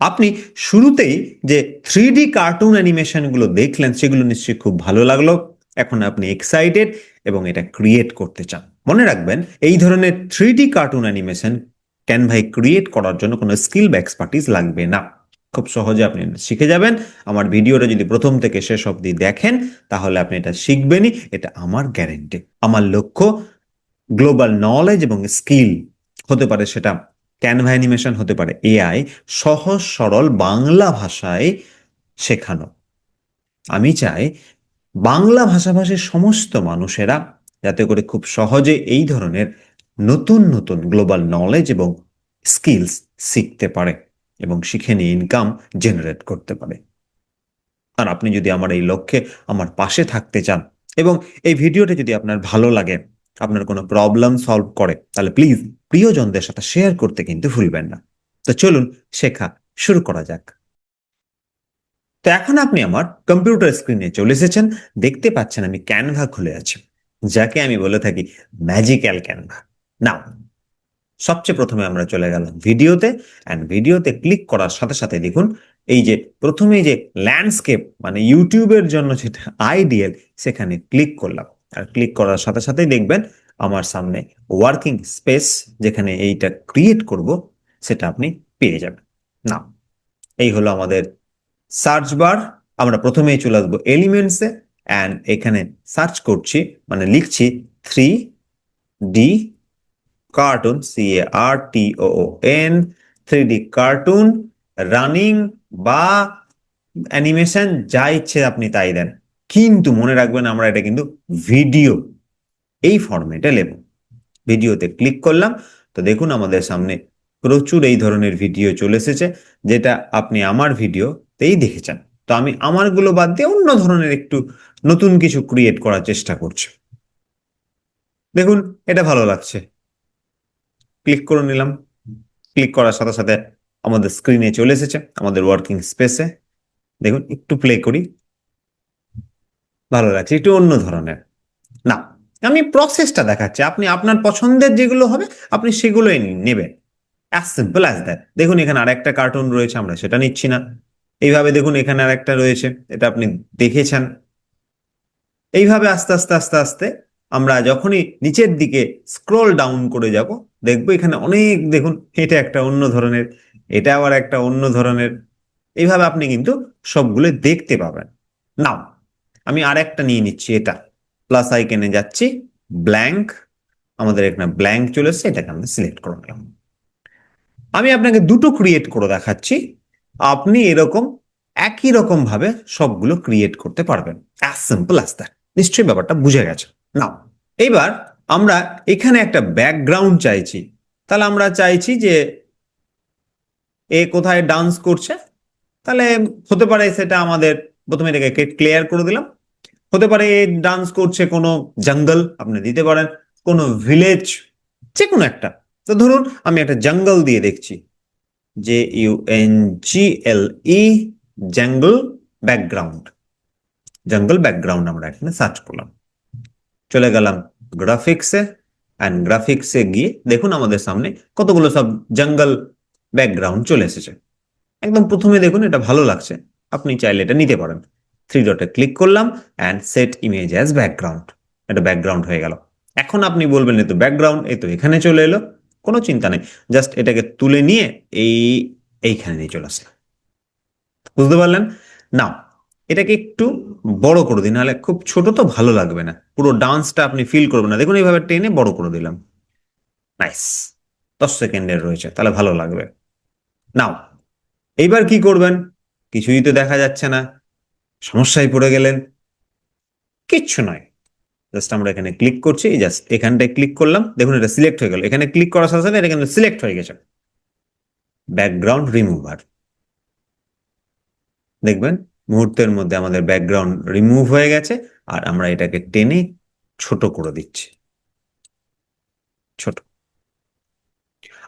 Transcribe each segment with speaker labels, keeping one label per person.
Speaker 1: আপনি শুরুতেই যে থ্রি ডি কার্টুন অ্যানিমেশনগুলো দেখলেন, সেগুলো নিশ্চয়ই খুব ভালো লাগল। এখন আপনি এক্সাইটেড এবং এটা ক্রিয়েট করতে চান। মনে রাখবেন, এই ধরনের থ্রি ডি কার্টুন অ্যানিমেশন ক্যানভাই ক্রিয়েট করার জন্য কোনো স্কিল বা এক্সপার্টিস লাগবে না। খুব সহজে আপনি শিখে যাবেন। আমার ভিডিওটা যদি প্রথম থেকে শেষ অবধি দেখেন, তাহলে আপনি এটা শিখবেনই। এটা আমার গ্যারেন্টি আমার লক্ষ্য গ্লোবাল নলেজ এবং স্কিল হতে পারে সেটা ক্যানভা অ্যানিমেশন হতে পারে এআই সহজ, সরল বাংলা ভাষায় শেখানো। আমি চাই বাংলা ভাষাভাষীর সমস্ত মানুষেরা যাতে করে খুব সহজে এই ধরনের নতুন নতুন গ্লোবাল নলেজ এবং স্কিলস শিখতে পারে এবং শিখে নিয়ে ইনকাম জেনারেট করতে পারে। আর আপনি যদি আমার এই লক্ষ্যে আমার পাশে থাকতে চান এবং এই ভিডিওটা যদি আপনার ভালো লাগে, আপনার কোনো প্রবলেম সলভ করে, তাহলে প্লিজ প্রিয়জনদের সাথে শেয়ার করতে কিন্তু ভুলবেন না। তো চলুন শেখা শুরু করা যাক। তো এখন আপনি আমার কম্পিউটার স্ক্রিনে চলে এসেছেন। দেখতে পাচ্ছেন আমি ক্যানভা খুলে আছি, যাকে আমি বলে থাকি ম্যাজিক্যাল ক্যানভা নাও, সবচেয়ে প্রথমে আমরা চলে গেলাম ভিডিওতে। অ্যান্ড ভিডিওতে ক্লিক করার সাথে সাথে দেখুন, এই যে প্রথমে যে ল্যান্ডস্কেপ মানে ইউটিউবের জন্য যেটা আইডিয়াল সেখানে ক্লিক করলাম। আর ক্লিক করার সাথে সাথেই দেখবেন আমার সামনে ওয়ার্কিং স্পেস যেখানে এইটা ক্রিয়েট করব, সেটা আপনি পেয়ে যাবেন। না এই হলো আমাদের সার্চ বার আমরা প্রথমেই চলে আসব এলিমেন্টসে অ্যান্ড এখানে সার্চ করছি মানে লিখছি three D cartoon C A R T O N three D cartoon running বা অ্যানিমেশন যা ইচ্ছে আপনি তাই দেন। কিন্তু মনে রাখবেন, আমরা এটা কিন্তু ভিডিও এই ফরম্যাটে নেব ভিডিওতে ক্লিক করলাম, তো দেখুন আমাদের সামনে প্রচুর এই ধরনের ভিডিও চলে এসেছে, যেটা আপনি আমার ভিডিওতেই দেখেছেন। তো আমি আমারগুলো বাদ দিয়ে অন্য ধরনের একটু নতুন কিছু ক্রিয়েট করার চেষ্টা করছি। দেখুন, এটা ভালো লাগছে। ক্লিক করে নিলাম। ক্লিক করার সাথে সাথে আমাদের স্ক্রিনে চলে এসেছে, আমাদের ওয়ার্কিং স্পেসে দেখুন, একটু প্লে করি। ভালো লাগছে, একটু অন্য ধরনের। না আমি প্রসেসটা দেখাচ্ছি। আপনি আপনার পছন্দের যেগুলো হবে, আপনি সেগুলোই নেবেন। অ্যাজ সিম্পল অ্যাজ দ্যাট দেখুন, এখানে আরেকটা কার্টুন রয়েছে, আমরা সেটা নিচ্ছি না। এইভাবে দেখুন, এখানে আরেকটা রয়েছে, এটা আপনি দেখেছেন। এইভাবে আস্তে আস্তে আস্তে আস্তে আমরা যখনই নিচের দিকে স্ক্রল ডাউন করে যাব, দেখব এখানে অনেক, দেখুন, এটা একটা অন্য ধরনের, এটা আবার একটা অন্য ধরনের। এইভাবে আপনি কিন্তু সবগুলো দেখতে পাবেন। নাও আমি আর একটা নিয়ে নিচ্ছি, এটা। প্লাস আইকেনে যাচ্ছি ব্ল্যাঙ্ক আমাদের এখানে ব্ল্যাঙ্ক চলে এসছে, এটাকে আমরা সিলেক্ট করে নিলাম। আমি আপনাকে দুটো ক্রিয়েট করে দেখাচ্ছি, আপনি এরকম একই রকম ভাবে সবগুলো ক্রিয়েট করতে পারবেন অ্যাজ সিম্পল অ্যাজ দ্যাট নিশ্চয়ই ব্যাপারটা বুঝে গেছে। নাও, এবার আমরা এখানে একটা ব্যাকগ্রাউন্ড চাইছি। তাহলে আমরা চাইছি যে এ কোথায় ডান্স করছে? তাহলে হতে পারে সেটা আমাদের, প্রথমে এটাকে ক্লিয়ার করে দিলাম। হতে পারে ডান্স করছে কোনো জঙ্গল আপনি দিতে পারেন, কোনো ভিলেজ যে কোনো একটা। তো ধরুন, আমি একটা জঙ্গল দিয়ে দেখছি। J U N G L E jungle background jungle background আমরা এখানে সার্চ করলাম। চলে গেলাম গ্রাফিক্সে অ্যান্ড গ্রাফিক্সে গিয়ে দেখুন আমাদের সামনে কতগুলো সব জঙ্গল ব্যাকগ্রাউন্ড চলে এসেছে। একদম প্রথমে দেখুন, এটা ভালো লাগছে। আপনি চাইলে এটা নিতে পারেন। থ্রি ডটে ক্লিক করলাম and set image as background এটা ব্যাকগ্রাউন্ড হয়ে গেল। এখন আপনি বলবেন এই তো ব্যাকগ্রাউন্ড এই তো এখানে চলে এলো। কোনো চিন্তা নেই। জাস্ট এটাকে তুলে নিয়ে এই, এইখানে নিয়ে চলে আসলাম। বুঝতে পারলেন? নাও এটাকে একটু বড় করে দিন নাহলে খুব ছোট তো ভালো লাগবে না। পুরো ডান্সটা আপনি ফিল করবেন না। দেখুন, এইভাবে টেনে বড় করে দিলাম। নাইস দশ সেকেন্ডের রয়েছে, তাহলে ভালো লাগবে। নাও এইবার কি করবেন? কিছুই তো দেখা যাচ্ছে না। সমস্যায় পড়ে গেলেন। কিচ্ছু নয়। জাস্ট আমরা এখানে ক্লিক করছি, জাস্ট এখানটায় ক্লিক করলাম। দেখুন এটা সিলেক্ট হয়ে গেল। এখানে ক্লিক করার সাথে সাথে এটা কিন্তু সিলেক্ট হয়ে গেছে। Background remover. দেখবেন, মুহূর্তের মধ্যে আমাদের ব্যাকগ্রাউন্ড রিমুভ হয়ে গেছে আর আমরা এটাকে টেনে ছোট করে দিচ্ছি। ছোট।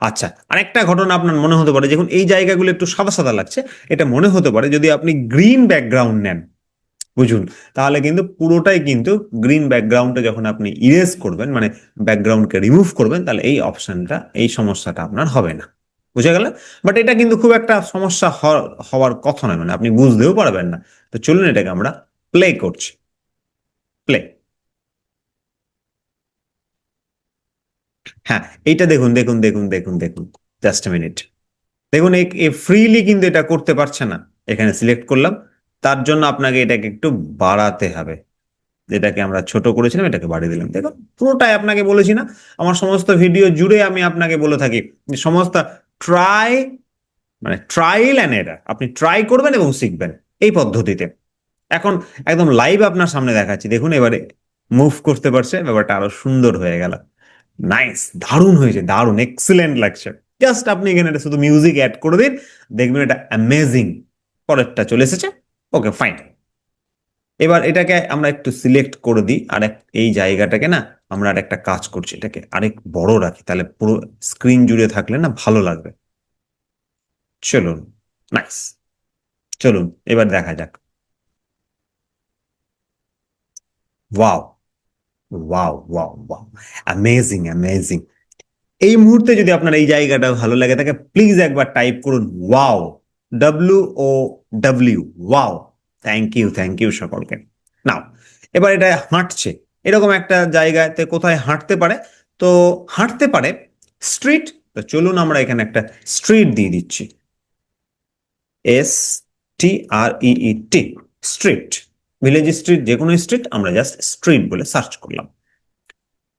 Speaker 1: আচ্ছা আরেকটা ঘটনা আপনার মনে হতে পারে, দেখুন এই জায়গাগুলো একটু সাদা সাদা লাগছে, এটা মনে হতে পারে যদি আপনি গ্রিন ব্যাকগ্রাউন্ড নেন, বুঝুন, তাহলে কিন্তু পুরোটাই কিন্তু গ্রিন ব্যাকগ্রাউন্ডটা যখন আপনি ইরেজ করবেন মানে ব্যাকগ্রাউন্ডকে রিমুভ করবেন, তাহলে এই অপশনটা এই সমস্যাটা আপনার হবে না, বুঝে গেল? বাট এটা কিন্তু খুব একটা সমস্যা হওয়ার কথা নয় মানে আপনি বুঝতেও পারবেন না। তো চলুন এটাকে আমরা প্লে করছি। প্লে হ্যাঁ এইটা দেখুন দেখুন দেখুন দেখুন দেখুন জাস্ট মিনিট দেখুন এই ফ্রিলি কিন্তু এটা করতে পারছে না। এখানে সিলেক্ট করলাম। তার জন্য আপনাকে এটাকে একটু বাড়াতে হবে। যেটাকে আমরা ছোট করেছিলাম, এটাকে বাড়িয়ে দিলাম। দেখুন, পুরোটাই আপনাকে বলেছি না। আমার সমস্ত ভিডিও জুড়ে আমি আপনাকে বলে থাকি সমস্ত ট্রাই মানে ট্রায়াল অ্যান্ড এরার আপনি ট্রাই করবেন এবং শিখবেন এই পদ্ধতিতে। এখন একদম লাইভ আপনার সামনে দেখাচ্ছি। দেখুন, এবারে মুভ করতে পারছে, ব্যাপারটা আরও সুন্দর হয়ে গেল। নাইস দারুণ হয়েছে, দারুণ এক্সিলেন্ট লাগছে জাস্ট আপনি এখানে এটা শুধু মিউজিক অ্যাড করে দিন, দেখবেন এটা অ্যামেজিং পরেরটা চলে এসেছে। ওকে ফাইন এবার এটাকে আমরা একটু সিলেক্ট করে দিই, আর এই জায়গাটাকে না আমরা আর একটা কাজ করছি, এটাকে আরেক বড় রাখি, তাহলে পুরো স্ক্রিন জুড়ে থাকলে না ভালো লাগবে। চলুন নাইস চলুন, এবার দেখা যাক। Wow wow wow wow amazing amazing এই মুহূর্তে যদি আপনার এই জায়গাটা ভালো লাগে থাকে প্লিজ একবার টাইপ করুন wow W O W wow thank you thank you সকলকে. নাও এবার এটা হাঁটছে। এরকম একটা জায়গাতে কোথায় হাঁটতে পারে? তো হাঁটতে পারে স্ট্রিট তো চলুন আমরা এখানে একটা স্ট্রিট দিয়ে দিচ্ছি। S T R E T street village street যে কোনো স্ট্রিট আমরা জাস্ট স্ট্রিট বলে সার্চ করলাম।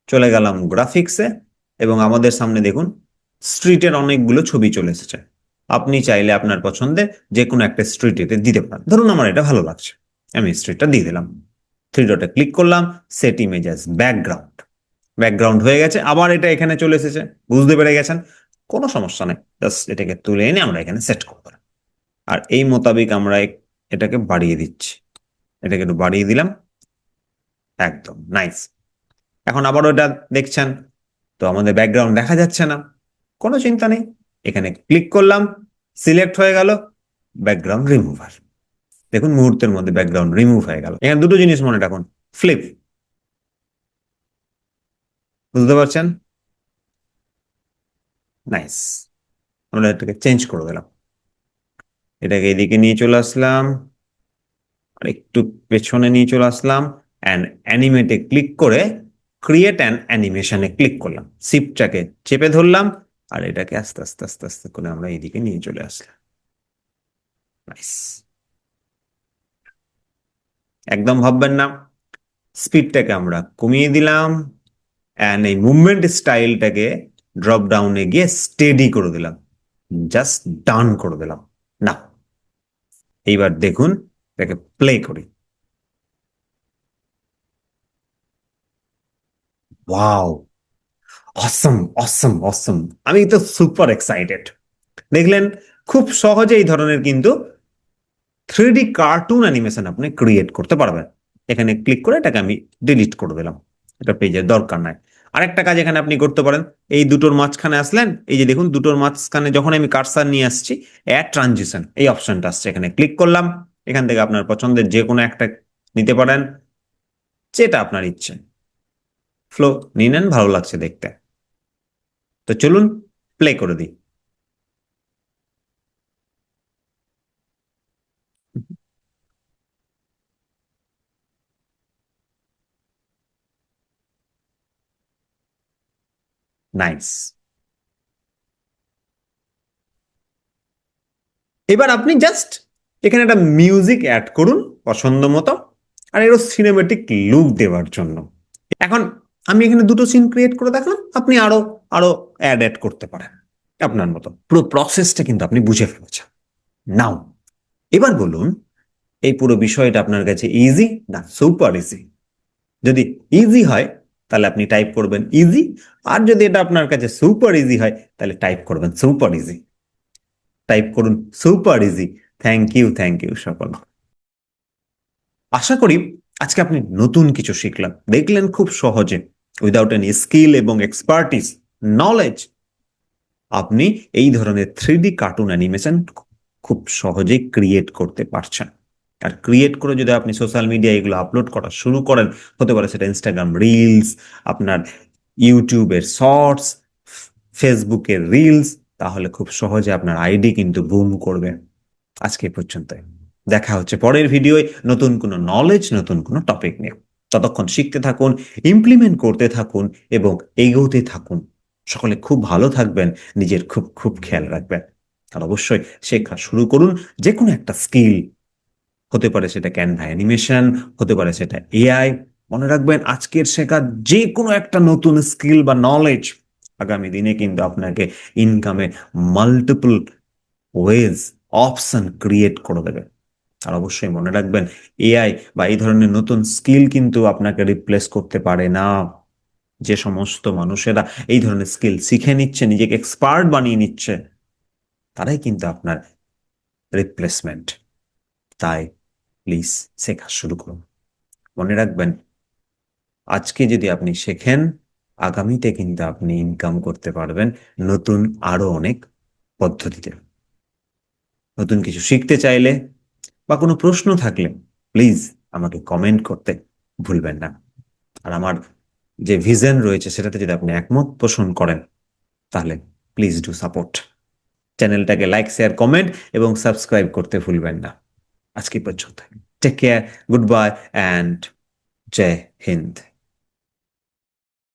Speaker 1: চলে গেলাম গ্রাফিক্সে এবং আমাদের সামনে দেখুন স্ট্রিটের অনেকগুলো ছবি চলে এসেছে। আপনি চাইলে আপনার পছন্দের যে কোনো একটা স্ট্রিট এতে দিতে পারেন। ধরুন আমার এটা ভালো লাগছে। আমি স্ট্রিটটা দিয়ে দিলাম। থ্রি ডটে ক্লিক করলাম set image as background background হয়ে গেছে, আবার এটা এখানে চলে এসেছে। বুঝতে পেরে গেছেন? কোনো সমস্যা নেই। জাস্ট এটাকে তুলে এনে আমরা এখানে সেট করব। আর এই মোতাবেক আমরা এটাকে বাড়িয়ে দিচ্ছি। এটাকে একটু বাড়িয়ে দিলাম। একদম নাইস এখন আবার ওটা দেখছেন, তো আমাদের ব্যাকগ্রাউন্ড দেখা যাচ্ছে না, কোনো চিন্তা নেই। এখানে ক্লিক করলাম সিলেক্ট হয়ে গেল ব্যাকগ্রাউন্ড রিমুভার দেখুন মুহূর্তের মধ্যে ব্যাকগ্রাউন্ড রিমুভ হয়ে গেল। এখানে দুটো জিনিস মনে রাখুন ফ্লিপ বুঝতে পারছেন? নাইস আমরা এটাকে চেঞ্জ করে দিলাম। এটাকে এদিকে নিয়ে চলে আসলাম। আর একটু পেছনে নিয়ে চলে আসলাম অ্যান্ড অ্যানিমেটে ক্লিক করে ক্রিয়েট অ্যান অ্যানিমেশনে ক্লিক করলাম। সিপটাকে চেপে ধরলাম আর এটাকে আস্তে আস্তে আস্তে আস্তে করে আমরা এইদিকে নিয়ে চলে আসলাম। একদম ভাববেন না। স্পিডটাকে আমরা কমিয়ে দিলাম অ্যান্ড এই মুভমেন্ট স্টাইলটাকে ড্রপ ডাউনে গিয়ে স্টেডি করে দিলাম। জাস্ট ডান করে দিলাম। না এইবার দেখুন এটাকে প্লে করি। ওয়াও অসম অসম অসম আমি তো সুপার এক্সাইটেড দেখলেন, খুব সহজে এই ধরনের কিন্তু থ্রি কার্টুন অ্যানিমেশন আপনি ক্রিয়েট করতে পারবেন। এখানে ক্লিক করে এটাকে আমি ডিলিট করে দিলাম। এটা পেজের দরকার নাই। আরেকটা কাজ এখানে আপনি করতে পারেন। এই দুটোর মাঝখানে আসলেন, এই যে দেখুন, দুটোর মাঝখানে যখন আমি কার্সার নিয়ে আসছি অ্যাড ট্রানজিশন এই অপশনটা আসছে। এখানে ক্লিক করলাম। এখান থেকে আপনার পছন্দের যে কোনো একটা নিতে পারেন, যেটা আপনার ইচ্ছে। ফ্লো নিয়ে নেন, ভালো লাগছে দেখতে। তো চলুন প্লে করে দিই। নাইস এবার আপনি জাস্ট এখানে একটা মিউজিক অ্যাড করুন পছন্দ মতো, আর এরও সিনেমেটিক লুক দেওয়ার জন্য। এখন আমি এখানে দুটো সিন ক্রিয়েট করে দেখলাম, আপনি আরও আরও অ্যাড অ্যাড করতে পারেন, আপনার মতো। পুরো প্রসেসটা কিন্তু আপনি বুঝে ফেলেছেন। নাও এবার বলুন, এই পুরো বিষয়টা আপনার কাছে ইজি না সুপার ইজি যদি ইজি হয়, তাহলে আপনি টাইপ করবেন ইজি আর যদি এটা আপনার কাছে সুপার ইজি হয়, তাহলে টাইপ করবেন সুপার ইজি টাইপ করুন super easy thank you thank you সকল আশা করি আজকে আপনি নতুন কিছু শিখলেন। দেখলেন খুব সহজে। উইদাউট এনি স্কিল এবং এক্সপার্টিস নলেজ আপনি এই ধরনের থ্রি কার্টুন অ্যানিমেশন খুব সহজেই ক্রিয়েট করতে পারছেন। আর ক্রিয়েট করে যদি আপনি সোশ্যাল মিডিয়া এগুলো আপলোড করা শুরু করেন, হতে পারে সেটা ইনস্টাগ্রাম রিলস আপনার ইউটিউবের শর্টস ফেসবুকের রিলস তাহলে খুব সহজে আপনার আইডি কিন্তু বুম করবে। আজকে এই পর্যন্তই। দেখা হচ্ছে পরের ভিডিওয়। নতুন কোনো নলেজ নতুন কোনো টপিক নিয়ে। ততক্ষণ শিখতে থাকুন ইমপ্লিমেন্ট করতে থাকুন এবং এগোতে থাকুন। সকলে খুব ভালো থাকবেন, নিজের খুব খুব খেয়াল রাখবেন। আর অবশ্যই শেখা শুরু করুন। যে কোনো একটা স্কিল হতে পারে সেটা ক্যানভা অ্যানিমেশন হতে পারে সেটা এআই মনে রাখবেন আজকের শেখা যে কোনো একটা নতুন স্কিল বা নলেজ আগামী দিনে কিন্তু আপনাকে ইনকামে মাল্টিপল ওয়েজ অপশন ক্রিয়েট করে দেবে। আর অবশ্যই মনে রাখবেন এআই বা এই ধরনের নতুন স্কিল কিন্তু আপনাকে রিপ্লেস করতে পারে না। যে সমস্ত মানুষেরা এই ধরনের স্কিল শিখে নিচ্ছে, নিজেকে এক্সপার্ট বানিয়ে নিচ্ছে, তারাই কিন্তু আপনার রিপ্লেসমেন্ট তাই প্লিজ শেখা শুরু করুন। মনে রাখবেন, আজকে যদি আপনি শেখেন, আগামীতে কিন্তু আপনি ইনকাম করতে পারবেন নতুন আরও অনেক পদ্ধতিতে। নতুন কিছু শিখতে চাইলে বা কোনো প্রশ্ন থাকলে প্লিজ আমাকে কমেন্ট করতে ভুলবেন না। আর আমার যে ভিশন রয়েছে সেটাতে যদি আপনি একমত পোষণ করেন, তাহলে প্লিজ ডু সাপোর্ট চ্যানেলটাকে লাইক শেয়ার কমেন্ট এবং সাবস্ক্রাইব করতে ভুলবেন না। আজকে পর্যন্ত take care good bye and Joy Hind